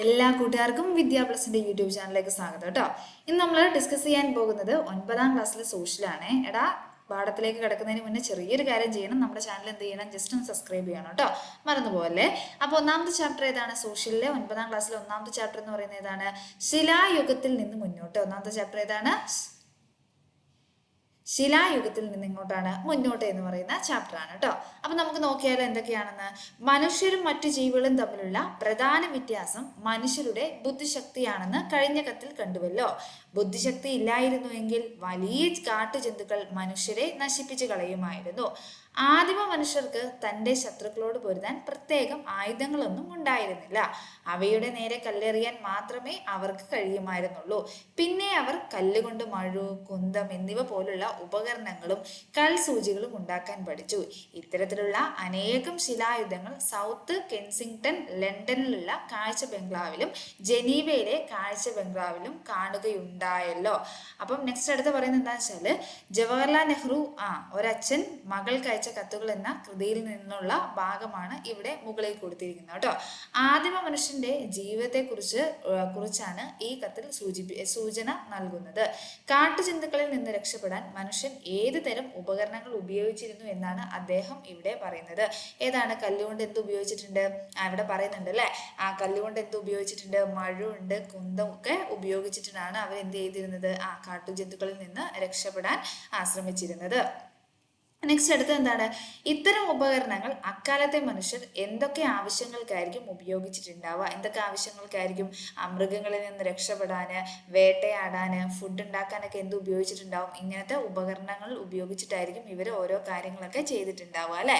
എല്ലാ കൂട്ടുകാർക്കും വിദ്യാഭ്യാസിന്റെ യൂട്യൂബ് ചാനലിലേക്ക് സ്വാഗതം കേട്ടോ. ഇന്ന് നമ്മൾ ഡിസ്കസ് ചെയ്യാൻ പോകുന്നത് ഒൻപതാം ക്ലാസ്സിലെ സോഷ്യലാണ് എടാ പാഠത്തിലേക്ക് കിടക്കുന്നതിന് മുന്നേ ചെറിയൊരു കാര്യം ചെയ്യണം. നമ്മുടെ ചാനൽ എന്ത് ചെയ്യണം? ജസ്റ്റ് ഒന്ന് സബ്സ്ക്രൈബ് ചെയ്യണം കേട്ടോ. മറന്നുപോലെ അപ്പോൾ ഒന്നാമത്തെ ചാപ്റ്റർ ഏതാണ്? സോഷ്യലിലെ ഒൻപതാം ക്ലാസ്സിലെ ഒന്നാമത്തെ ചാപ്റ്റർ എന്ന് പറയുന്നത് ഏതാണ്? ശിലായുഗത്തിൽ നിന്ന് മുന്നോട്ട്. ഒന്നാമത്തെ ചാപ്റ്റർ ഏതാണ്? ശിലായുഗത്തിൽ നിന്ന് ഇങ്ങോട്ടാണ് മുന്നോട്ട് എന്ന് പറയുന്ന ചാപ്റ്ററാണ് കേട്ടോ അപ്പൊ നമുക്ക് നോക്കിയാൽ എന്തൊക്കെയാണെന്ന്? മനുഷ്യരും മറ്റു ജീവികളും തമ്മിലുള്ള പ്രധാന വ്യത്യാസം മനുഷ്യരുടെ ബുദ്ധിശക്തിയാണെന്ന് കഴിഞ്ഞ കത്തിൽ കണ്ടുവല്ലോ. ബുദ്ധിശക്തി ഇല്ലായിരുന്നുവെങ്കിൽ വലിയ കാട്ടുജന്തുക്കൾ മനുഷ്യരെ നശിപ്പിച്ചു കളയുമായിരുന്നു. ആദിമ മനുഷ്യർക്ക് തന്റെ ശത്രുക്കളോട് പൊരുതാൻ പ്രത്യേകം ആയുധങ്ങളൊന്നും ഉണ്ടായിരുന്നില്ല. അവയുടെ നേരെ കല്ലെറിയാൻ മാത്രമേ അവർക്ക് കഴിയുമായിരുന്നുള്ളൂ. പിന്നെ അവർ കല്ലുകൊണ്ട് മഴു കുന്തം എന്നിവ പോലുള്ള ഉപകരണങ്ങളും കൽസൂചികളും ഉണ്ടാക്കാൻ പഠിച്ചു. ഇത്തരത്തിലുള്ള അനേകം ശിലായുധങ്ങൾ സൗത്ത് കെൻസിംഗ്ടൺ ലണ്ടനിലുള്ള കാഴ്ച ബംഗ്ലാവിലും ജനീവയിലെ കാഴ്ച ബംഗ്ലാവിലും കാണുകയുണ്ടായല്ലോ. അപ്പം നെക്സ്റ്റ് അടുത്ത് പറയുന്നത് എന്താണെന്ന് വെച്ചാൽ ജവഹർലാൽ നെഹ്റു ആ ഒരച്ഛൻ മകൾക്ക് അയച്ച കത്തുകൾ എന്ന കൃതിയിൽ നിന്നുള്ള ഭാഗമാണ് ഇവിടെ മുകളിൽ കൊടുത്തിരിക്കുന്നത് കേട്ടോ. ആദിമ മനുഷ്യന്റെ ജീവിതത്തെക്കുറിച്ച് കുറിച്ച് കുറിച്ചാണ് ഈ കത്തിൽ സൂചിപ്പി സൂചന നൽകുന്നത്. കാട്ടുജന്തുക്കളിൽ നിന്ന് രക്ഷപ്പെടാൻ മനുഷ്യൻ ഏത് തരം ഉപകരണങ്ങൾ ഉപയോഗിച്ചിരുന്നു എന്നാണ് അദ്ദേഹം ഇവിടെ പറയുന്നത്. ഏതാണ്? കല്ലുകൊണ്ട് എന്ത് ഉപയോഗിച്ചിട്ടുണ്ട്? ഇവിടെ പറയുന്നുണ്ട് അല്ലെ? ആ കല്ലുകൊണ്ട് എന്ത് ഉപയോഗിച്ചിട്ടുണ്ട്? മഴുണ്ട് കുന്തം ഒക്കെ ഉപയോഗിച്ചിട്ടാണ് അവർ എന്ത് ചെയ്തിരുന്നത്? ആ കാട്ടുജന്തുക്കളിൽ നിന്ന് രക്ഷപ്പെടാൻ ആശ്രമിച്ചിരുന്നത് നെക്സ്റ്റ് അടുത്ത് എന്താണ്? ഇത്തരം ഉപകരണങ്ങൾ അക്കാലത്തെ മനുഷ്യർ എന്തൊക്കെ ആവശ്യങ്ങൾക്കായിരിക്കും ഉപയോഗിച്ചിട്ടുണ്ടാവുക? എന്തൊക്കെ ആവശ്യങ്ങൾക്കായിരിക്കും? മൃഗങ്ങളിൽ നിന്ന് രക്ഷപ്പെടാൻ വേട്ടയാടാൻ ഫുഡ് ഉണ്ടാക്കാനൊക്കെ എന്ത് ഉപയോഗിച്ചിട്ടുണ്ടാവും? ഇങ്ങനത്തെ ഉപകരണങ്ങൾ ഉപയോഗിച്ചിട്ടായിരിക്കും ഇവർ ഓരോ കാര്യങ്ങളൊക്കെ ചെയ്തിട്ടുണ്ടാവുക അല്ലെ?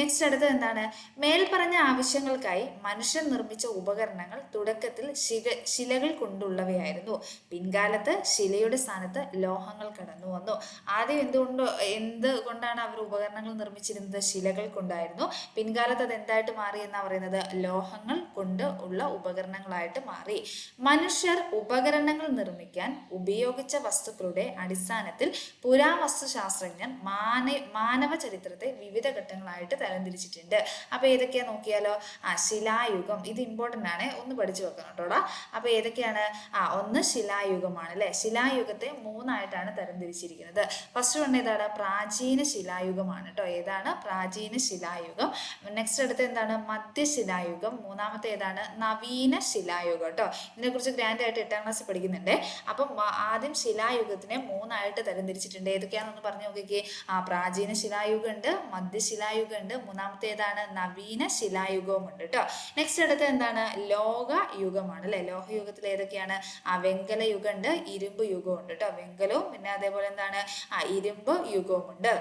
നെക്സ്റ്റ് അടുത്ത് എന്താണ്? മേൽപ്പറഞ്ഞ ആവശ്യങ്ങൾക്കായി മനുഷ്യൻ നിർമ്മിച്ച ഉപകരണങ്ങൾ തുടക്കത്തിൽ ശില ശിലകൾ കൊണ്ടുള്ളവയായിരുന്നു. പിൻകാലത്ത് ശിലയുടെ സ്ഥാനത്ത് ലോഹങ്ങൾ കടന്നു വന്നു ആദ്യം എന്തുകൊണ്ട് എന്ത് കൊണ്ടാണ് അവർ ഉപകരണങ്ങൾ നിർമ്മിച്ചിരുന്നത്. ശിലകൾ കൊണ്ടായിരുന്നു പിൻകാലത്ത് അത് എന്തായിട്ട് മാറി എന്ന് പറയുന്നത്? ലോഹങ്ങൾ കൊണ്ട് ഉള്ള ഉപകരണങ്ങളായിട്ട് മാറി. മനുഷ്യർ ഉപകരണങ്ങൾ നിർമ്മിക്കാൻ ഉപയോഗിച്ച വസ്തുക്കളുടെ അടിസ്ഥാനത്തിൽ പുരാവസ്തു ശാസ്ത്രജ്ഞർ മാന മാനവ ചരിത്രത്തെ വിവിധ ഘട്ടങ്ങളായിട്ട് തരംതിരിച്ചിട്ടുണ്ട്. അപ്പൊ ഏതൊക്കെയാ നോക്കിയാലോ? ആ ശിലായുഗം. ഇത് ഇമ്പോർട്ടന്റ് ആണ്. ഒന്ന് പഠിച്ചു വെക്കണം കേട്ടോടാ അപ്പൊ ഏതൊക്കെയാണ്? ആ ഒന്ന് ശിലായുഗമാണ് അല്ലെ? ശിലായുഗത്തെ മൂന്നായിട്ടാണ് തരംതിരിച്ചിരിക്കുന്നത്. ഫസ്റ്റ് വൺ ഏതാണ്? പ്രാചീന ശിലായുഗമാണ് കേട്ടോ ഏതാണ്? പ്രാചീന ശിലായുഗം. നെക്സ്റ്റ് അടുത്ത് എന്താണ്? മധ്യശിലായുഗം മൂന്നാമത്തെ ഏതാണ്? നവീന ശിലായുഗം കേട്ടോ ഇതിനെക്കുറിച്ച് ഗ്രാൻഡ് ആയിട്ട് എട്ടാം ക്ലാസ്സിൽ പഠിക്കുന്നുണ്ട്. അപ്പം ആദ്യം ശിലായുഗത്തിനെ മൂന്നായിട്ട് തരംതിരിച്ചിട്ടുണ്ട്. ഏതൊക്കെയാണെന്ന് പറഞ്ഞു നോക്കിക്കേ. ആ പ്രാചീന ശിലായുഗം ഉണ്ട് മധ്യശിലായുഗം ഉണ്ട് മൂന്നാമത്തെ ഏതാണ്? നവീന ശിലായുഗവും ഉണ്ട് കേട്ടോ നെക്സ്റ്റ് അടുത്ത് എന്താണ്? ലോക യുഗമാണ് അല്ലെ ലോഹയുഗത്തിൽ ഏതൊക്കെയാണ്? ആ വെങ്കല യുഗം ഉണ്ട് ഇരുമ്പ് യുഗവും ഉണ്ട് കേട്ടോ വെങ്കലവും പിന്നെ അതേപോലെ എന്താണ്? ആ ഇരുമ്പ് യുഗവും ഉണ്ട്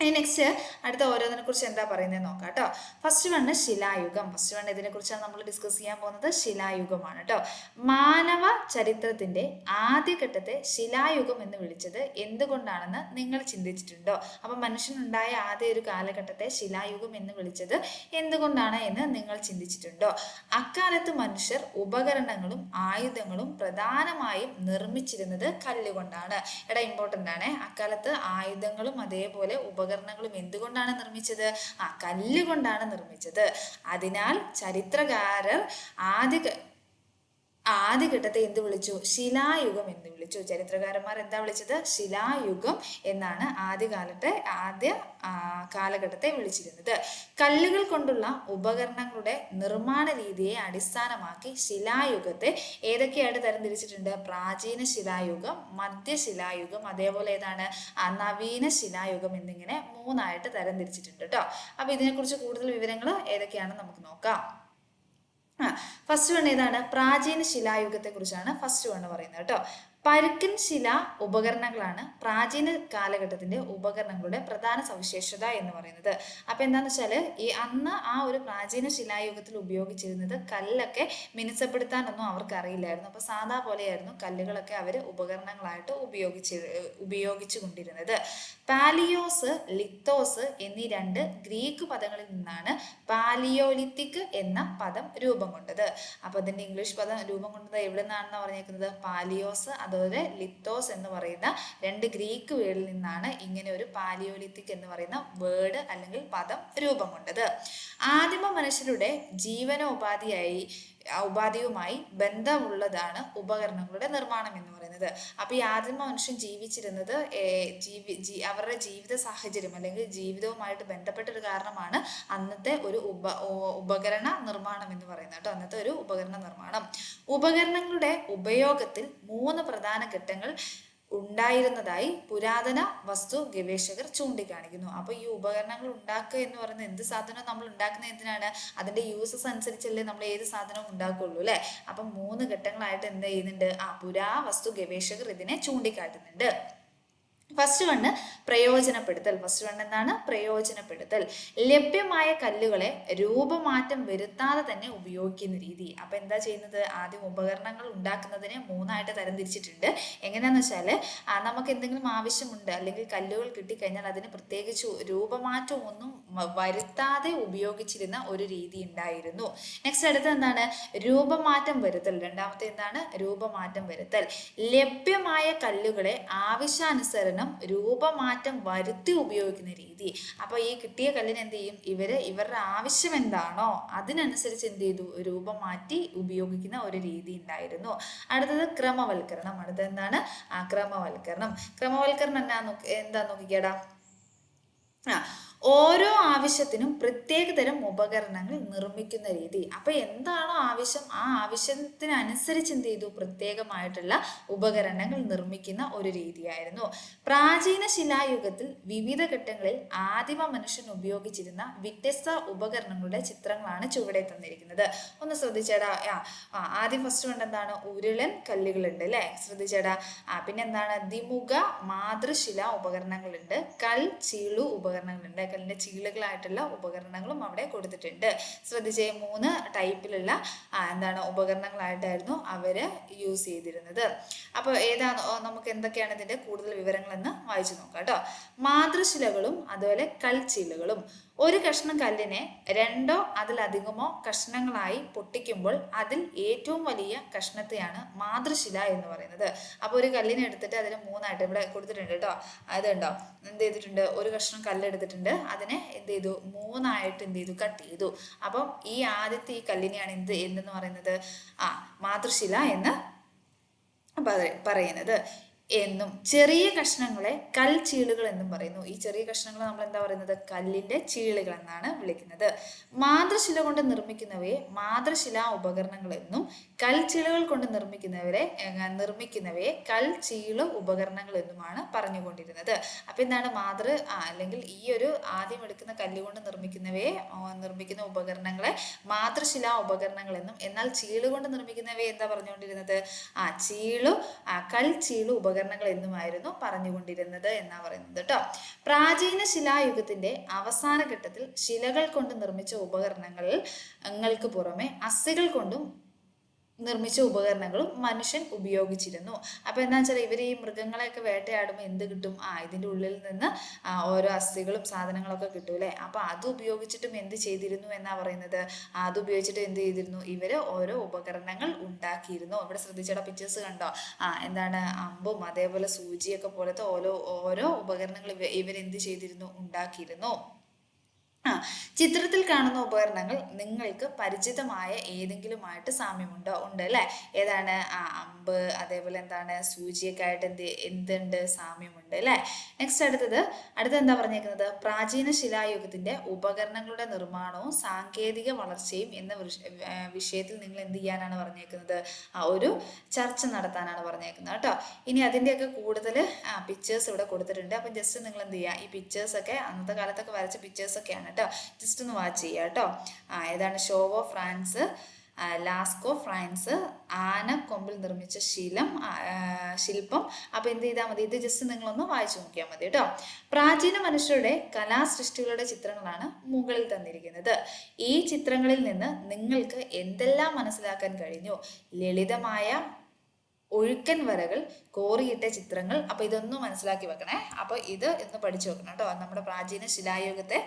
ഇനി നെക്സ്റ്റ് അടുത്ത ഓരോന്നിനെ കുറിച്ച് എന്താ പറയുന്നത് നോക്കാം കേട്ടോ ഫസ്റ്റ് വണ് ശിലായുഗം. ഫസ്റ്റ് വണ് ഇതിനെ കുറിച്ചാണ് നമ്മൾ ഡിസ്കസ് ചെയ്യാൻ പോകുന്നത്. ശിലായുഗമാണ് കേട്ടോ മാനവ ചരിത്രത്തിന്റെ ആദ്യഘട്ടത്തെ ശിലായുഗം എന്ന് വിളിച്ചത് എന്തുകൊണ്ടാണെന്ന് നിങ്ങൾ ചിന്തിച്ചിട്ടുണ്ടോ? അപ്പൊ മനുഷ്യനുണ്ടായ ആദ്യ ഒരു കാലഘട്ടത്തെ ശിലായുഗം എന്ന് വിളിച്ചത് എന്തുകൊണ്ടാണ് എന്ന് നിങ്ങൾ ചിന്തിച്ചിട്ടുണ്ടോ? അക്കാലത്ത് മനുഷ്യർ ഉപകരണങ്ങളും ആയുധങ്ങളും പ്രധാനമായും നിർമ്മിച്ചിരുന്നത് കല്ലുകൊണ്ടാണ്. എടാ ഇമ്പോർട്ടന്റ് ആണ്. അക്കാലത്ത് ആയുധങ്ങളും അതേപോലെ ഉപകരണങ്ങളും എന്തുകൊണ്ടാണ് നിർമ്മിച്ചത്? ആ കല്ലുകൊണ്ടാണ് നിർമ്മിച്ചത്. അതിനാൽ ചരിത്രകാരർ ആദ്യ ആദ്യഘട്ടത്തെ എന്ത് വിളിച്ചു? ശിലായുഗം എന്ന് വിളിച്ചു. ചരിത്രകാരന്മാർ എന്താ വിളിച്ചത്? ശിലായുഗം എന്നാണ് ആദ്യകാലത്തെ ആദ്യ കാലഘട്ടത്തെ വിളിച്ചിരുന്നത്. കല്ലുകൾ കൊണ്ടുള്ള ഉപകരണങ്ങളുടെ നിർമ്മാണ രീതിയെ അടിസ്ഥാനമാക്കി ശിലായുഗത്തെ ഏതൊക്കെയായിട്ട് തരംതിരിച്ചിട്ടുണ്ട്? പ്രാചീന ശിലായുഗം മധ്യ ശിലായുഗം അതേപോലെ ഏതാണ്? നവീന ശിലായുഗം എന്നിങ്ങനെ മൂന്നായിട്ട് തരംതിരിച്ചിട്ടുണ്ട് കേട്ടോ അപ്പൊ ഇതിനെക്കുറിച്ച് കൂടുതൽ വിവരങ്ങൾ ഏതൊക്കെയാണെന്ന് നമുക്ക് നോക്കാം. ആ ഫസ്റ്റ് വൺ ഏതാണ്? പ്രാചീന ശിലായുഗത്തെ കുറിച്ചാണ് ഫസ്റ്റ് വൺ പറയുന്നത് കേട്ടോ. പരുക്കൻ ശില ഉപകരണങ്ങളാണ് പ്രാചീന കാലഘട്ടത്തിന്റെ ഉപകരണങ്ങളുടെ പ്രധാന സവിശേഷത എന്ന് പറയുന്നത്. അപ്പൊ എന്താന്ന് വെച്ചാൽ ഈ അന്ന് ആ ഒരു പ്രാചീന ശിലായുഗത്തിൽ ഉപയോഗിച്ചിരുന്നത് കല്ലൊക്കെ മിനുസപ്പെടുത്താനൊന്നും അവർക്ക് അറിയില്ലായിരുന്നു. അപ്പൊ സാധാ പോലെയായിരുന്നു കല്ലുകളൊക്കെ അവർ ഉപകരണങ്ങളായിട്ട് ഉപയോഗിച്ച് ഉപയോഗിച്ചു കൊണ്ടിരുന്നത്. പാലിയോസ് ലിത്തോസ് എന്നീ രണ്ട് ഗ്രീക്ക് പദങ്ങളിൽ നിന്നാണ് പാലിയോലിത്തിക് എന്ന പദം രൂപം കൊണ്ടത്. അപ്പൊ അതിന്റെ ഇംഗ്ലീഷ് പദം രൂപം കൊണ്ടത് എവിടെ നിന്നാണെന്ന് പറഞ്ഞേക്കുന്നത്? പാലിയോസ് അത് അതുപോലെ ലിത്തോസ് എന്ന് പറയുന്ന രണ്ട് ഗ്രീക്ക് വേർഡിൽ നിന്നാണ് ഇങ്ങനെ ഒരു പാലിയോലിത്തിക് എന്ന് പറയുന്ന വേർഡ് അല്ലെങ്കിൽ പദം രൂപം കൊണ്ടത്. ആദിമ മനുഷ്യരുടെ ജീവനോപാധിയായി ഉപാധിയുമായി ബന്ധമുള്ളതാണ് ഉപകരണങ്ങളുടെ നിർമ്മാണം എന്ന് പറയുന്നത്. അപ്പൊ ഈ ആദിമ മനുഷ്യൻ ജീവിച്ചിരുന്നത് ജീവി അവരുടെ ജീവിത സാഹചര്യം അല്ലെങ്കിൽ ജീവിതവുമായിട്ട് ബന്ധപ്പെട്ട ഒരു കാരണമാണ് അന്നത്തെ ഒരു ഉപ ഉപകരണ നിർമ്മാണം എന്ന് പറയുന്നത് കേട്ടോ. അന്നത്തെ ഒരു ഉപകരണ നിർമ്മാണം. ഉപകരണങ്ങളുടെ ഉപയോഗത്തിൽ മൂന്ന് പ്രധാന ഘട്ടങ്ങൾ ഉണ്ടായിരുന്നതായി പുരാതന വസ്തു ഗവേഷകർ ചൂണ്ടിക്കാണിക്കുന്നു. അപ്പൊ ഈ ഉപകരണങ്ങൾ ഉണ്ടാക്കുക എന്ന് പറയുന്നത് എന്ത് സാധനവും നമ്മൾ ഉണ്ടാക്കുന്ന എന്തിനാണ്? അതിന്റെ യൂസസ് അനുസരിച്ചല്ലേ നമ്മൾ ഏത് സാധനവും ഉണ്ടാക്കുള്ളൂ അല്ലെ? അപ്പൊ മൂന്ന് ഘട്ടങ്ങളായിട്ട് എന്ത് ചെയ്യുന്നുണ്ട്? ആ പുരാവസ്തു ഗവേഷകർ ഇതിനെ ചൂണ്ടിക്കാട്ടുന്നുണ്ട്. ഫസ്റ്റ് വണ് പ്രയോജനപ്പെടുത്തൽ. ഫസ്റ്റ് വൺ എന്താണ്? പ്രയോജനപ്പെടുത്തൽ. ലഭ്യമായ കല്ലുകളെ രൂപമാറ്റം വരുത്താതെ തന്നെ ഉപയോഗിക്കുന്ന രീതി. അപ്പൊ എന്താ ചെയ്യുന്നത്? ആദ്യം ഉപകരണങ്ങൾ ഉണ്ടാക്കുന്നതിന് മൂന്നായിട്ട് തരംതിരിച്ചിട്ടുണ്ട്. എങ്ങനെയാന്ന് വെച്ചാൽ നമുക്ക് എന്തെങ്കിലും ആവശ്യമുണ്ട് അല്ലെങ്കിൽ കല്ലുകൾ കിട്ടിക്കഴിഞ്ഞാൽ അതിന് പ്രത്യേകിച്ച് രൂപമാറ്റം ഒന്നും വരുത്താതെ ഉപയോഗിച്ചിരുന്ന ഒരു രീതി ഉണ്ടായിരുന്നു. നെക്സ്റ്റ് അടുത്ത എന്താണ്? രൂപമാറ്റം വരുത്തൽ. രണ്ടാമത്തെ എന്താണ്? രൂപമാറ്റം വരുത്തൽ. ലഭ്യമായ കല്ലുകളെ ആവശ്യാനുസരണം രൂപമാറ്റം വരുത്തി ഉപയോഗിക്കുന്ന രീതി. അപ്പൊ ഈ കിട്ടിയ കല്ലിന് എന്ത് ചെയ്യും? ഇവർ ഇവരുടെ ആവശ്യം എന്താണോ അതിനനുസരിച്ച് എന്ത് ചെയ്തു? രൂപം മാറ്റി ഉപയോഗിക്കുന്ന ഒരു രീതി ഉണ്ടായിരുന്നു. അടുത്തത് ക്രമവൽക്കരണം. അടുത്തത് എന്താണ്? ആ ക്രമവൽക്കരണം. ക്രമവൽക്കരണം എന്നാ നോക്കി എന്താ നോക്കിക്കേടാ? ആ ഓരോ ആവശ്യത്തിനും പ്രത്യേകതരം ഉപകരണങ്ങൾ നിർമ്മിക്കുന്ന രീതി. അപ്പൊ എന്താണോ ആവശ്യം ആ ആവശ്യത്തിനനുസരിച്ച് എന്ത് ചെയ്തു? പ്രത്യേകമായിട്ടുള്ള ഉപകരണങ്ങൾ നിർമ്മിക്കുന്ന ഒരു രീതിയായിരുന്നു. പ്രാചീന ശിലായുഗത്തിൽ വിവിധ ഘട്ടങ്ങളിൽ ആദിമ മനുഷ്യൻ ഉപയോഗിച്ചിരുന്ന വ്യത്യസ്ത ഉപകരണങ്ങളുടെ ചിത്രങ്ങളാണ് ചുവടെ തന്നിരിക്കുന്നത്. ഒന്ന് ശ്രദ്ധിച്ചേടാ. ആ ആദ്യം ഫസ്റ്റ് കൊണ്ട് എന്താണ്? ഉരുളൻ കല്ലുകളുണ്ട് അല്ലെ? ശ്രദ്ധിച്ചേടാ. ആ പിന്നെ എന്താണ്? ദ്വിമുഖ മാതൃശില ഉപകരണങ്ങളുണ്ട്. കൽ ചീളു ഉപകരണങ്ങളുണ്ട്. കല്ലിന്റെ ചീളുകളായിട്ടുള്ള ഉപകരണങ്ങളും അവിടെ കൊടുത്തിട്ടുണ്ട്. ശ്രദ്ധിച്ചേ മൂന്ന് ടൈപ്പിലുള്ള എന്താണ് ഉപകരണങ്ങളായിട്ടായിരുന്നു അവർ യൂസ് ചെയ്തിരുന്നത്. അപ്പോൾ ഏതാണ് നമുക്ക് എന്തൊക്കെയാണ് ഇതിന്റെ കൂടുതൽ വിവരങ്ങളെന്ന് വായിച്ചു നോക്കാം കേട്ടോ. മാതൃശിലകളും അതുപോലെ കൽച്ചീലുകളും. ഒരു കഷ്ണം കല്ലിനെ രണ്ടോ അതിലധികമോ കഷ്ണങ്ങളായി പൊട്ടിക്കുമ്പോൾ അതിൽ ഏറ്റവും വലിയ കഷ്ണത്തെയാണ് മാതൃശില എന്ന് പറയുന്നത്. അപ്പോൾ ഒരു കല്ലിനെ എടുത്തിട്ട് അതിന് മൂന്നായിട്ട് ഇവിടെ കൊടുത്തിട്ടുണ്ട് കേട്ടോ. അതുണ്ടോ എന്ത് ചെയ്തിട്ടുണ്ട്? ഒരു കഷ്ണം കല്ല് എടുത്തിട്ടുണ്ട് അതിനെ എന്ത് ചെയ്തു? മൂന്നായിട്ട് എന്ത് ചെയ്തു? കട്ട് ചെയ്തു. അപ്പം ഈ ആദ്യത്തെ ഈ കല്ലിനെയാണ് എന്ത് എന്തെന്ന് പറയുന്നത്? ആ മാതൃശില എന്ന് പറയുന്നത്. എന്നും ചെറിയ കഷ്ണങ്ങളെ കൽച്ചീളുകൾ എന്നും പറയുന്നു. ഈ ചെറിയ കഷ്ണങ്ങൾ നമ്മൾ എന്താ പറയുന്നത്? കല്ലിന്റെ ചീളുകൾ എന്നാണ് വിളിക്കുന്നത്. മാതൃശില കൊണ്ട് നിർമ്മിക്കുന്നവയെ മാതൃശിലാ ഉപകരണങ്ങൾ എന്നും കൽച്ചീളുകൾ കൊണ്ട് നിർമ്മിക്കുന്നവരെ നിർമ്മിക്കുന്നവയെ കൽച്ചീൾ ഉപകരണങ്ങൾ എന്നുമാണ് പറഞ്ഞുകൊണ്ടിരുന്നത്. അപ്പൊ എന്താണ് മാതൃ അല്ലെങ്കിൽ ഈ ഒരു ആദ്യം എടുക്കുന്ന കല്ലുകൊണ്ട് നിർമ്മിക്കുന്നവയെ നിർമ്മിക്കുന്ന ഉപകരണങ്ങളെ മാതൃശിലാ ഉപകരണങ്ങൾ എന്നും എന്നാൽ ചീൾ കൊണ്ട് നിർമ്മിക്കുന്നവയെ എന്താ പറഞ്ഞുകൊണ്ടിരുന്നത്? ആ ചീളു കൽച്ചീളു ഉപകരണങ്ങൾ എന്നുമായിരുന്നു പറഞ്ഞുകൊണ്ടിരുന്നത് എന്നാ പറയുന്നത് കേട്ടോ പ്രാചീന ശിലായുഗത്തിന്റെ അവസാന ഘട്ടത്തിൽ ശിലകൾ കൊണ്ട് നിർമ്മിച്ച ഉപകരണങ്ങൾ ങ്ങൾക്ക് പുറമെ അസ്ഥികൾ കൊണ്ടും നിർമ്മിച്ച ഉപകരണങ്ങളും മനുഷ്യൻ ഉപയോഗിച്ചിരുന്നു. അപ്പൊ എന്താ വെച്ചാൽ ഇവർ ഈ മൃഗങ്ങളെയൊക്കെ വേട്ടയാടുമ്പോൾ എന്ത് കിട്ടും? ആ ഇതിന്റെ ഉള്ളിൽ നിന്ന് ഓരോ അസ്ഥികളും സാധനങ്ങളൊക്കെ കിട്ടും അല്ലെ? അപ്പൊ അത് ഉപയോഗിച്ചിട്ടും എന്ത് ചെയ്തിരുന്നു എന്നാ പറയുന്നത്? അത് ഉപയോഗിച്ചിട്ട് എന്ത് ചെയ്തിരുന്നു? ഇവർ ഓരോ ഉപകരണങ്ങൾ ഉണ്ടാക്കിയിരുന്നു. ഇവിടെ ശ്രദ്ധിച്ചട പിക്ചേഴ്സ് കണ്ടോ? ആ എന്താണ് അമ്പും അതേപോലെ സൂചിയൊക്കെ പോലത്തെ ഓരോ ഓരോ ഉപകരണങ്ങൾ ഇവർ ഇവരെന്ത് ചെയ്തിരുന്നു? ഉണ്ടാക്കിയിരുന്നു. ആ ചിത്രത്തിൽ കാണുന്ന ഉപകരണങ്ങൾ നിങ്ങൾക്ക് പരിചിതമായ ഏതെങ്കിലുമായിട്ട് സാമ്യമുണ്ടോ? ഉണ്ട് അല്ലേ? ഏതാണ്? ആ അമ്പ് അതേപോലെ എന്താണ്? സൂചിയൊക്കെ ആയിട്ട് എന്ത് എന്തുണ്ട്? സാമ്യമുണ്ട് അല്ലേ? നെക്സ്റ്റ് അടുത്തത് അടുത്ത എന്താ പറഞ്ഞേക്കുന്നത്? പ്രാചീന ശിലായുഗത്തിന്റെ ഉപകരണങ്ങളുടെ നിർമ്മാണവും സാങ്കേതിക വളർച്ചയും എന്ന വിഷയത്തിൽ നിങ്ങൾ എന്ത് ചെയ്യാനാണ് പറഞ്ഞേക്കുന്നത്? ആ ഒരു ചർച്ച നടത്താനാണ് പറഞ്ഞേക്കുന്നത് കേട്ടോ. ഇനി അതിന്റെയൊക്കെ കൂടുതൽ പിക്ചേഴ്സ് ഇവിടെ കൊടുത്തിട്ടുണ്ട്. അപ്പം ജസ്റ്റ് നിങ്ങൾ എന്ത് ചെയ്യുക? ഈ പിക്ചേഴ്സ് ഒക്കെ അന്നത്തെ കാലത്തൊക്കെ വരച്ച പിക്ചേഴ്സ് ഒക്കെയാണ് കേട്ടോ ജസ്റ്റ് ഒന്ന് വാച്ച് ചെയ്യുക കേട്ടോ ആ ഏതാണ്? ഷോവോ ഫ്രാൻസ് ലാസ്കോ ഫ്രാൻസ് ആന കൊമ്പിൽ നിർമ്മിച്ച ശീലം ശില്പം. അപ്പോൾ എന്ത് ചെയ്താൽ മതി? ഇത് ജസ്റ്റ് നിങ്ങളൊന്ന് വായിച്ചു നോക്കിയാൽ മതി കേട്ടോ പ്രാചീന മനുഷ്യരുടെ കലാസൃഷ്ടികളുടെ ചിത്രങ്ങളാണ് മുകളിൽ തന്നിരിക്കുന്നത്. ഈ ചിത്രങ്ങളിൽ നിന്ന് നിങ്ങൾക്ക് എന്തെല്ലാം മനസ്സിലാക്കാൻ കഴിഞ്ഞു? ലളിതമായ ഒഴുക്കൻ വരകൾ കോറിയിട്ട ചിത്രങ്ങൾ. അപ്പൊ ഇതൊന്നും മനസ്സിലാക്കി വെക്കണേ. അപ്പൊ ഇത് ഒന്ന് പഠിച്ചു വെക്കണം കേട്ടോ നമ്മുടെ പ്രാചീന ശിലായുഗത്തെ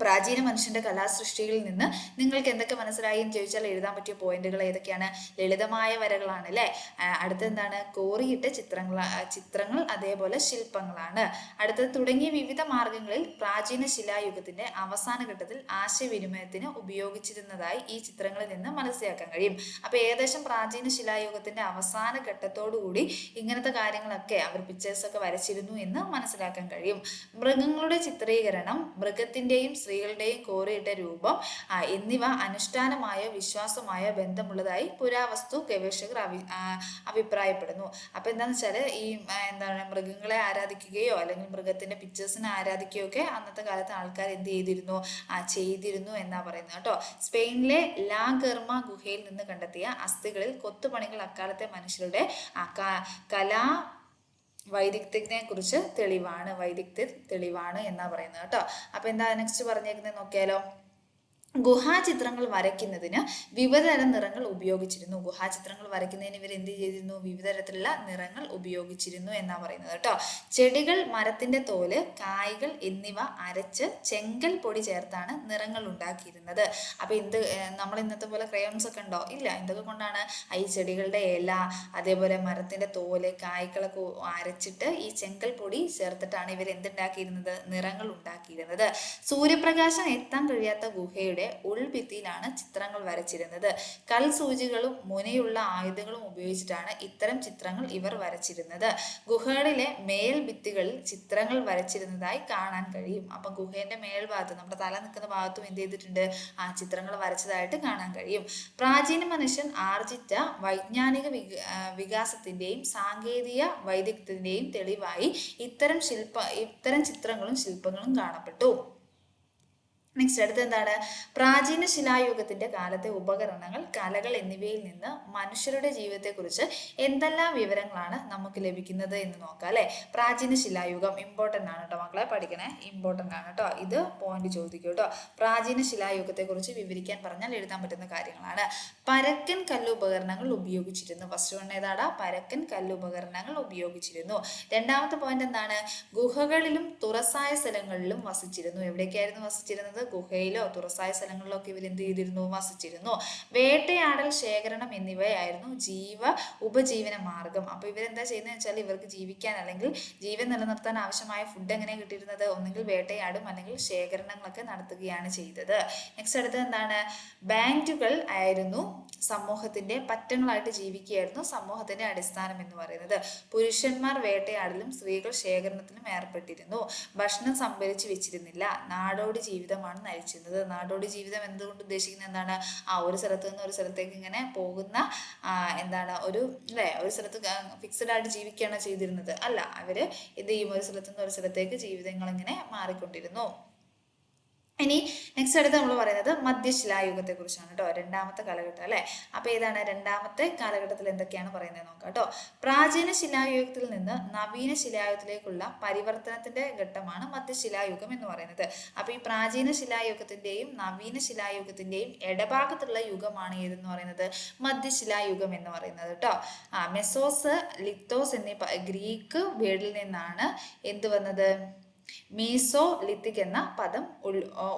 പ്രാചീന മനുഷ്യന്റെ കലാസൃഷ്ടിയിൽ നിന്ന് നിങ്ങൾക്ക് എന്തൊക്കെ മനസ്സിലായി എന്ന് ചോദിച്ചാൽ എഴുതാൻ പറ്റിയ പോയിന്റുകൾ ഏതൊക്കെയാണ്? ലളിതമായ വരകളാണ് അല്ലേ? അടുത്ത എന്താണ്? കോറിയിട്ട ചിത്രങ്ങൾ ചിത്രങ്ങൾ അതേപോലെ ശില്പങ്ങളാണ്. അടുത്തത് തുടങ്ങിയ വിവിധ മാർഗങ്ങളിൽ പ്രാചീന ശിലായുഗത്തിന്റെ അവസാന ഘട്ടത്തിൽ ആശയവിനിമയത്തിന് ഉപയോഗിച്ചിരുന്നതായി ഈ ചിത്രങ്ങളിൽ നിന്ന് മനസ്സിലാക്കാൻ കഴിയും. അപ്പൊ ഏകദേശം പ്രാചീന ശിലായുഗത്തിന്റെ അവസാന ഘട്ടത്തോടുകൂടി ഇങ്ങനത്തെ കാര്യങ്ങളൊക്കെ അവർ പിക്ചേഴ്സ് ഒക്കെ വരച്ചിരുന്നു എന്ന് മനസ്സിലാക്കാൻ കഴിയും. മൃഗങ്ങളുടെ ചിത്രീകരണം മൃഗത്തിന്റെയും സ്ത്രീകളുടെയും കോറിയിട്ട രൂപം എന്നിവ അനുഷ്ഠാനമായ വിശ്വാസമായ ബന്ധമുള്ളതായി പുരാവസ്തു ഗവേഷകർ അഭി അഭിപ്രായപ്പെടുന്നു. അപ്പൊ എന്താന്ന് വെച്ചാൽ ഈ എന്താണ് മൃഗങ്ങളെ ആരാധിക്കുകയോ അല്ലെങ്കിൽ മൃഗത്തിന്റെ പിക്ചേഴ്സിനെ ആരാധിക്കുകയോ ഒക്കെ അന്നത്തെ കാലത്ത് ആൾക്കാർ എന്ത് ചെയ്തിരുന്നു? ചെയ്തിരുന്നു എന്നാ പറയുന്നത് കേട്ടോ. സ്പെയിനിലെ ലാ ഗർമ ഗുഹയിൽ നിന്ന് കണ്ടെത്തിയ അസ്ഥികളിൽ കൊത്തുപണികൾ അക്കാലത്തെ മനുഷ്യരുടെ കലാ വൈദഗ്ധ്യത്തിനെ കുറിച്ച് തെളിവാണ് വൈദഗ്ധ്യ തെളിവാണ് എന്നാ പറയുന്നത് കേട്ടോ. അപ്പൊ എന്താ നെക്സ്റ്റ് പറഞ്ഞേക്കുന്നത് നോക്കിയാലോ? ഗുഹാചിത്രങ്ങൾ വരയ്ക്കുന്നതിന് വിവിധതരം നിറങ്ങൾ ഉപയോഗിച്ചിരുന്നു. ഗുഹാചിത്രങ്ങൾ വരയ്ക്കുന്നതിന് ഇവർ എന്ത് ചെയ്തിരുന്നു? വിവിധ തരത്തിലുള്ള നിറങ്ങൾ ഉപയോഗിച്ചിരുന്നു എന്നാ പറയുന്നത് കേട്ടോ. ചെടികൾ മരത്തിന്റെ തോൽ കായ്കൾ എന്നിവ അരച്ച് ചെങ്കൽ പൊടി ചേർത്താണ് നിറങ്ങൾ ഉണ്ടാക്കിയിരുന്നത്. അപ്പൊ എന്ത് നമ്മൾ ഇന്നത്തെ പോലെ ക്രയോൺസ് ഒക്കെ ഉണ്ടോ? ഇല്ല. എന്തൊക്കെ കൊണ്ടാണ്? ഈ ചെടികളുടെ ഇല അതേപോലെ മരത്തിന്റെ തോൽ കായ്കളൊക്കെ അരച്ചിട്ട് ഈ ചെങ്കൽ പൊടി ചേർത്തിട്ടാണ് ഇവർ എന്തുണ്ടാക്കിയിരുന്നത്? നിറങ്ങൾ ഉണ്ടാക്കിയിരുന്നത്. സൂര്യപ്രകാശം എത്താൻ കഴിയാത്ത ഗുഹയുടെ ഉൾഭിത്തിയിലാണ് ചിത്രങ്ങൾ വരച്ചിരുന്നത്. കൽസൂചികളും മുനയുള്ള ആയുധങ്ങളും ഉപയോഗിച്ചിട്ടാണ് ഇത്തരം ചിത്രങ്ങൾ ഇവർ വരച്ചിരുന്നത്. ഗുഹകളിലെ മേൽഭിത്തികളിൽ ചിത്രങ്ങൾ വരച്ചിരുന്നതായി കാണാൻ കഴിയും. അപ്പം ഗുഹേന്റെ മേൽഭാഗത്ത് നമ്മുടെ തല നിൽക്കുന്ന ഭാഗത്തും എന്ത് ചെയ്തിട്ടുണ്ട്? ആ ചിത്രങ്ങൾ വരച്ചതായിട്ട് കാണാൻ കഴിയും. പ്രാചീന മനുഷ്യൻ ആർജിച്ച വൈജ്ഞാനിക വികാസത്തിന്റെയും സാങ്കേതിക വൈദഗ്ധ്യത്തിന്റെയും തെളിവായി ഇത്തരം ശില്പ ഇത്തരം ചിത്രങ്ങളും ശില്പങ്ങളും കാണപ്പെട്ടു. നെക്സ്റ്റ് അടുത്ത് എന്താണ്? പ്രാചീന ശിലായുഗത്തിന്റെ കാലത്തെ ഉപകരണങ്ങൾ കലകൾ എന്നിവയിൽ നിന്ന് മനുഷ്യരുടെ ജീവിതത്തെക്കുറിച്ച് എന്തെല്ലാം വിവരങ്ങളാണ് നമുക്ക് ലഭിക്കുന്നത് എന്ന് നോക്കാം അല്ലെ? പ്രാചീന ശിലായുഗം ഇമ്പോർട്ടന്റ് ആണ് കേട്ടോ മക്കളെ പഠിക്കണേ. ഇമ്പോർട്ടന്റ് ആണ് കേട്ടോ ഇത് പോയിന്റ് ചോദിക്കും കേട്ടോ പ്രാചീന ശിലായുഗത്തെ കുറിച്ച് വിവരിക്കാൻ പറഞ്ഞാൽ എഴുതാൻ പറ്റുന്ന കാര്യങ്ങളാണ്. പരക്കൻ കല്ലുപകരണങ്ങൾ ഉപയോഗിച്ചിരുന്നു. ഫസ്റ്റ് വൺ ഏതാടാ? പരക്കൻ കല്ലുപകരണങ്ങൾ ഉപയോഗിച്ചിരുന്നു. രണ്ടാമത്തെ പോയിന്റ് എന്താണ്? ഗുഹകളിലും തുറസായ സ്ഥലങ്ങളിലും വസിച്ചിരുന്നു. എവിടേക്കായിരുന്നു വസിച്ചിരുന്നത്? ഗുഹയിലോ തുറസായ സ്ഥലങ്ങളിലോ ഒക്കെ ഇവർ എന്ത് ചെയ്തിരുന്നു? വസിച്ചിരുന്നു. വേട്ടയാടൽ ശേഖരണം എന്നിവയായിരുന്നു ജീവ ഉപജീവന മാർഗം. അപ്പൊ ഇവരെന്താ ചെയ്യുന്നത് വെച്ചാൽ ഇവർക്ക് ജീവിക്കാൻ അല്ലെങ്കിൽ ജീവൻ നിലനിർത്താൻ ആവശ്യമായ ഫുഡ് എങ്ങനെ കിട്ടിയിരുന്നത്? ഒന്നുകിൽ വേട്ടയാടും അല്ലെങ്കിൽ ശേഖരണങ്ങളൊക്കെ നടത്തുകയാണ് ചെയ്തത്. നെക്സ്റ്റ് അടുത്തത് എന്താണ്? ബാൻഡുകൾ ആയിരുന്നു സമൂഹത്തിന്റെ പറ്റങ്ങളായിട്ട് ജീവിക്കുകയായിരുന്നു സമൂഹത്തിന്റെ അടിസ്ഥാനം എന്ന് പറയുന്നത്. പുരുഷന്മാർ വേട്ടയാടലും സ്ത്രീകൾ ശേഖരണത്തിലും ഏർപ്പെട്ടിരുന്നു. ഭക്ഷണം സംഭരിച്ചു വെച്ചിരുന്നില്ല. നാടോടി ജീവിതമാണ് നയിച്ചിരുന്നത്. നാടോടി ജീവിതം എന്തുകൊണ്ട് ഉദ്ദേശിക്കുന്നത്? എന്താണ്? ആ ഒരു സ്ഥലത്ത് നിന്ന് ഒരു സ്ഥലത്തേക്ക് ഇങ്ങനെ പോകുന്ന എന്താണ് ഒരു അല്ലേ? ഒരു സ്ഥലത്ത് ഫിക്സഡ് ആയിട്ട് ജീവിക്കുകയാണ് ചെയ്തിരുന്നത്. അല്ല അവർ എന്ത് ചെയ്യും? ഒരു സ്ഥലത്ത് നിന്ന് ഒരു സ്ഥലത്തേക്ക് ജീവിതങ്ങൾ ഇങ്ങനെ മാറിക്കൊണ്ടിരുന്നു. ഇനി നെക്സ്റ്റ് അടുത്ത് നമ്മൾ പറയുന്നത് മധ്യശിലായുഗത്തെ കുറിച്ചാണ് കേട്ടോ രണ്ടാമത്തെ കാലഘട്ടം അല്ലെ? അപ്പൊ ഏതാണ് രണ്ടാമത്തെ കാലഘട്ടത്തിൽ എന്തൊക്കെയാണ് പറയുന്നത് നോക്കാം കേട്ടോ. പ്രാചീന ശിലായുഗത്തിൽ നിന്ന് നവീന ശിലായുഗത്തിലേക്കുള്ള പരിവർത്തനത്തിന്റെ ഘട്ടമാണ് മധ്യശിലായുഗം എന്ന് പറയുന്നത്. അപ്പൊ ഈ പ്രാചീന ശിലായുഗത്തിന്റെയും നവീന ശിലായുഗത്തിന്റെയും ഇടഭാഗത്തുള്ള യുഗമാണ് ഏതെന്ന് പറയുന്നത്? മധ്യശിലായുഗം എന്ന് പറയുന്നത് കേട്ടോ. ആ മെസോസ് ലിത്തോസ് എന്നീ ഗ്രീക്ക് വേർഡിൽ നിന്നാണ് എന്ത് വന്നത്? മീസോലിത്തിക് എന്ന പദം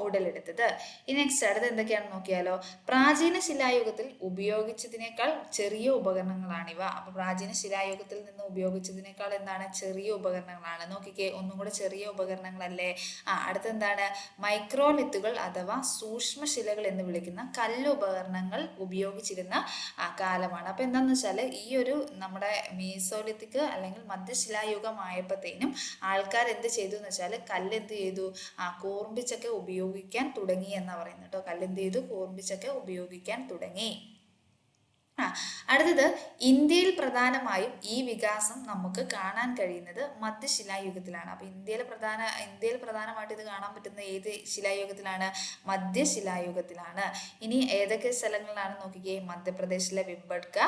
ഉടലെടുത്തത്. ഇനി നെക്സ്റ്റ് അടുത്ത് എന്തൊക്കെയാണെന്ന് നോക്കിയാലോ? പ്രാചീന ശിലായുഗത്തിൽ ഉപയോഗിച്ചതിനേക്കാൾ ചെറിയ ഉപകരണങ്ങളാണിവ. അപ്പൊ പ്രാചീന ശിലായുഗത്തിൽ നിന്ന് ഉപയോഗിച്ചതിനേക്കാൾ എന്താണ്? ചെറിയ ഉപകരണങ്ങളാണ്. നോക്കിക്കേ ഒന്നും കൂടെ ചെറിയ ഉപകരണങ്ങളല്ലേ? ആ അടുത്തെന്താണ് മൈക്രോലിത്തുകൾ അഥവാ സൂക്ഷ്മ ശിലകൾ എന്ന് വിളിക്കുന്ന കല്ലുപകരണങ്ങൾ ഉപയോഗിച്ചിരുന്ന കാലമാണ്. അപ്പൊ എന്താണെന്ന് വെച്ചാൽ ഈ ഒരു നമ്മുടെ മീസോലിത്തിക് അല്ലെങ്കിൽ മധ്യശിലായുഗമായപ്പോഴത്തേനും ആൾക്കാർ എന്ത് ചെയ്തു എന്ന് വെച്ചാൽ കല്ല് എന്ത് ചെയ്തു? ആ കോർമ്പിച്ചൊക്കെ ഉപയോഗിക്കാൻ തുടങ്ങി എന്നാ പറയുന്നത് കേട്ടോ. കല്ലെന്ത് ചെയ്തു? കോർമ്പിച്ചൊക്കെ ഉപയോഗിക്കാൻ തുടങ്ങി. അടുത്തത് ഇന്ത്യയിൽ പ്രധാനമായും ഈ വികാസം നമുക്ക് കാണാൻ കഴിയുന്നത് മധ്യശിലായുഗത്തിലാണ് അപ്പൊ ഇന്ത്യയിൽ പ്രധാന ഇന്ത്യയിൽ പ്രധാനമായിട്ട് ഇത് കാണാൻ പറ്റുന്ന ഏത് ശിലായുഗത്തിലാണ്? മധ്യശിലായുഗത്തിലാണ് ഇനി ഏതൊക്കെ സ്ഥലങ്ങളിലാണ് നോക്കിക്കേ? മധ്യപ്രദേശിലെ വിംബഡ്ക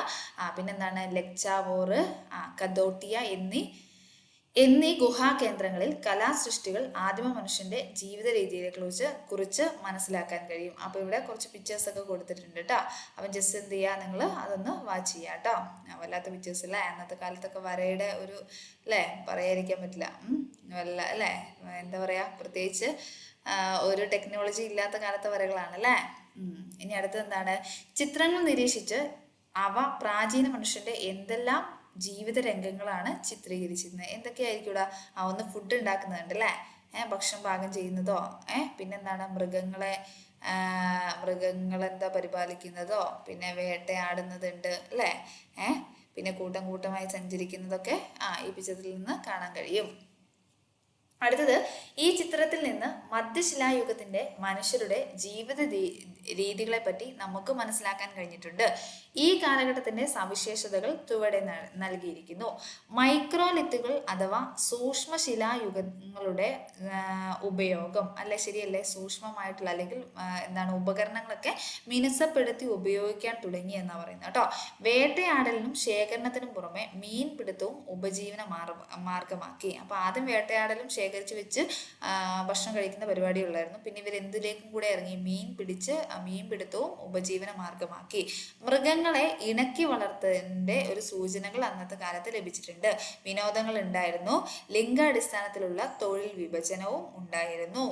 പിന്നെന്താണ്? ലെക്ചാവോർ കദോട്ടിയ എന്നീ എന്നീ ഗുഹാകേന്ദ്രങ്ങളിൽ കലാസൃഷ്ടികൾ ആദിമ മനുഷ്യന്റെ ജീവിത രീതിയെ കുറിച്ച് കുറിച്ച് മനസ്സിലാക്കാൻ കഴിയും. അപ്പൊ ഇവിടെ കുറച്ച് പിക്ചേഴ്സ് ഒക്കെ കൊടുത്തിട്ടുണ്ട് കേട്ടോ അപ്പം ജസ്റ്റ് എന്ത് ചെയ്യുക നിങ്ങൾ അതൊന്ന് വാച്ച് ചെയ്യുക കേട്ടോ വല്ലാത്ത പിക്ചേഴ്സ് അല്ലേ അന്നത്തെ കാലത്തൊക്കെ വരയുടെ ഒരു അല്ലേ പറയാതിരിക്കാൻ പറ്റില്ല. വല്ല അല്ലേ എന്താ പറയാ? പ്രത്യേകിച്ച് ഒരു ടെക്നോളജി ഇല്ലാത്ത കാലത്തെ വരകളാണ് അല്ലേ ഇനി അടുത്തത് എന്താണ്? ചിത്രങ്ങൾ നിരീക്ഷിച്ച് അവ പ്രാചീന മനുഷ്യന്റെ എന്തെല്ലാം ജീവിത രംഗങ്ങളാണ് ചിത്രീകരിച്ചിരുന്നത്. എന്തൊക്കെയായിരിക്കും ആ ഒന്ന് ഫുഡ് ഉണ്ടാക്കുന്നുണ്ട് അല്ലേ? ഏഹ് ഭക്ഷണം പാകം ചെയ്യുന്നതോ? ഏഹ് പിന്നെന്താണ്? മൃഗങ്ങളെ മൃഗങ്ങളെന്താ പരിപാലിക്കുന്നതോ? പിന്നെ വേട്ടയാടുന്നതുണ്ട് അല്ലേ? ഏഹ് പിന്നെ കൂട്ടം കൂട്ടമായി സഞ്ചരിക്കുന്നതൊക്കെ ആ ഈ പിക്ചറിൽ നിന്ന് കാണാൻ കഴിയും. അടുത്തത് ഈ ചിത്രത്തിൽ നിന്ന് മധ്യശിലായുഗത്തിന്റെ മനുഷ്യരുടെ ജീവിത രീതികളെ പറ്റി നമുക്ക് മനസ്സിലാക്കാൻ കഴിഞ്ഞിട്ടുണ്ട്. ഈ കാലഘട്ടത്തിന്റെ സവിശേഷതകൾ ചുവടെ നൽകിയിരിക്കുന്നു. മൈക്രോലിത്തുകൾ അഥവാ സൂക്ഷ്മ ശിലായുഗങ്ങളുടെ ഉപയോഗം അല്ലെ ശരിയല്ലേ? സൂക്ഷ്മമായിട്ടുള്ള അല്ലെങ്കിൽ എന്താണ് ഉപകരണങ്ങളൊക്കെ മിനുസപ്പെടുത്തി ഉപയോഗിക്കാൻ തുടങ്ങി എന്നാ പറയുന്നത് കേട്ടോ. വേട്ടയാടലിനും ശേഖരണത്തിനും പുറമെ മീൻപിടുത്തവും ഉപജീവന മാർഗ മാർഗമാക്കി. അപ്പൊ ആദ്യം വേട്ടയാടലും ശേഖരിച്ച് വെച്ച് ഭക്ഷണം കഴിക്കുന്ന പരിപാടി ഉള്ളായിരുന്നു പിന്നെ ഇവർ എന്തിലേക്കും കൂടെ ഇറങ്ങി മീൻ പിടിച്ച് മീൻ പിടുത്തവും ഉപജീവന മാർഗമാക്കി. മൃഗങ്ങളെ ഇണക്കി വളർത്തതിന്റെ ഒരു സൂചനകൾ അന്നത്തെ കാലത്ത് ലഭിച്ചിട്ടുണ്ട്. വിനോദങ്ങൾ ഉണ്ടായിരുന്നു. ലിംഗാടിസ്ഥാനത്തിലുള്ള തൊഴിൽ വിഭജനവും ഉണ്ടായിരുന്നു.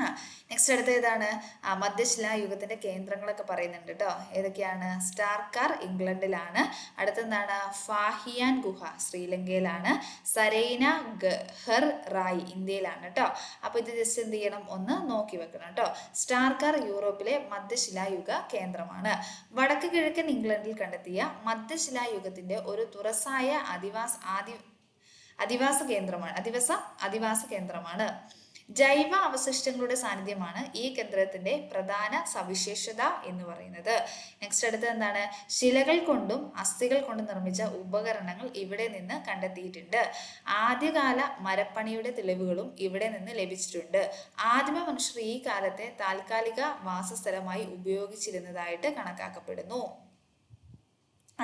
ആ നെക്സ്റ്റ് അടുത്ത ഏതാണ് ആ മധ്യശിലായുഗത്തിന്റെ കേന്ദ്രങ്ങളൊക്കെ പറയുന്നുണ്ട് കേട്ടോ ഏതൊക്കെയാണ്? സ്റ്റാർക്കാർ ഇംഗ്ലണ്ടിലാണ്. അടുത്തെന്താണ്? ഫാഹിയാൻ ഗുഹ ശ്രീലങ്കയിലാണ്. സരൈന ഗഹർ റായ് ഇന്ത്യയിലാണ് കേട്ടോ അപ്പൊ ഇത് ജസ്റ്റ് എന്ത് ചെയ്യണം? ഒന്ന് നോക്കി വെക്കണം കേട്ടോ സ്റ്റാർക്കാർ യൂറോപ്പിലെ മധ്യശിലായുഗ കേന്ദ്രമാണ്. വടക്ക് കിഴക്കൻ ഇംഗ്ലണ്ടിൽ കണ്ടെത്തിയ മധ്യശിലായുഗത്തിന്റെ ഒരു തുറസായ അധിവാസ ആദി അധിവാസ കേന്ദ്രമാണ് അധിവാസ അധിവാസ കേന്ദ്രമാണ്. ജൈവ അവശിഷ്ടങ്ങളുടെ സാന്നിധ്യമാണ് ഈ കേന്ദ്രത്തിന്റെ പ്രധാന സവിശേഷത എന്ന് പറയുന്നത്. നെക്സ്റ്റ് അടുത്ത് എന്താണ്? ശിലകൾ കൊണ്ടും അസ്ഥികൾ കൊണ്ടും നിർമ്മിച്ച ഉപകരണങ്ങൾ ഇവിടെ നിന്ന് കണ്ടെത്തിയിട്ടുണ്ട്. ആദ്യകാല മരപ്പണിയുടെ തെളിവുകളും ഇവിടെ നിന്ന് ലഭിച്ചിട്ടുണ്ട്. ആദിമ മനുഷ്യർ ഈ കാലത്തെ താൽക്കാലിക വാസസ്ഥലമായി ഉപയോഗിച്ചിരുന്നതായിട്ട് കണക്കാക്കപ്പെടുന്നു.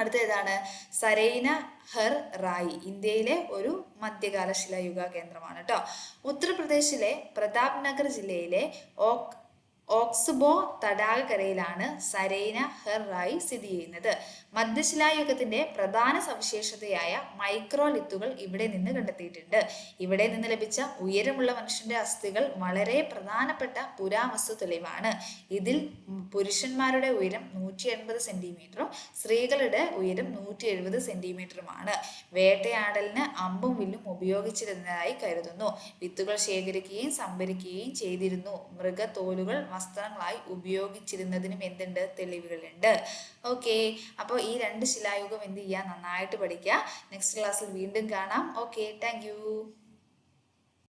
അടുത്ത ഏതാണ് സരൈന ഹർ റായി. ഇന്ത്യയിലെ ഒരു മധ്യകാല ശിലായുഗ കേന്ദ്രമാണ് കേട്ടോ ഉത്തർപ്രദേശിലെ പ്രതാപ് നഗർ ജില്ലയിലെ ഓക് ഓക്സ്ബോ തടാകക്കരയിലാണ് സരൈന ഹെർറായി സ്ഥിതി ചെയ്യുന്നത്. മധ്യശിലായുഗത്തിന്റെ പ്രധാന സവിശേഷതയായ മൈക്രോലിത്തുകൾ ഇവിടെ നിന്ന് കണ്ടെത്തിയിട്ടുണ്ട്. ഇവിടെ നിന്ന് ലഭിച്ച ഉയരമുള്ള മനുഷ്യന്റെ അസ്ഥികൾ വളരെ പ്രധാനപ്പെട്ട പുരാവസ്തു തെളിവാണ്. ഇതിൽ പുരുഷന്മാരുടെ ഉയരം നൂറ്റി എൺപത് സെന്റിമീറ്ററും സ്ത്രീകളുടെ ഉയരം നൂറ്റി എഴുപത് സെന്റിമീറ്ററുമാണ്. വേട്ടയാടലിന് അമ്പും വില്ലും ഉപയോഗിച്ചിരുന്നതായി കരുതുന്നു. വിത്തുകൾ ശേഖരിക്കുകയും സംഭരിക്കുകയും ചെയ്തിരുന്നു. മൃഗത്തോലുകൾ വസ്ത്രങ്ങളായി ഉപയോഗിച്ചിരുന്നതിനും എന്തുണ്ട്? തെളിവുകളുണ്ട്. ഓക്കെ. അപ്പോൾ ഈ രണ്ട് ശിലായുഗം എന്ത് ചെയ്യുക നന്നായിട്ട് പഠിക്കുക നെക്സ്റ്റ് ക്ലാസ്സിൽ വീണ്ടും കാണാം. ഓക്കെ. താങ്ക്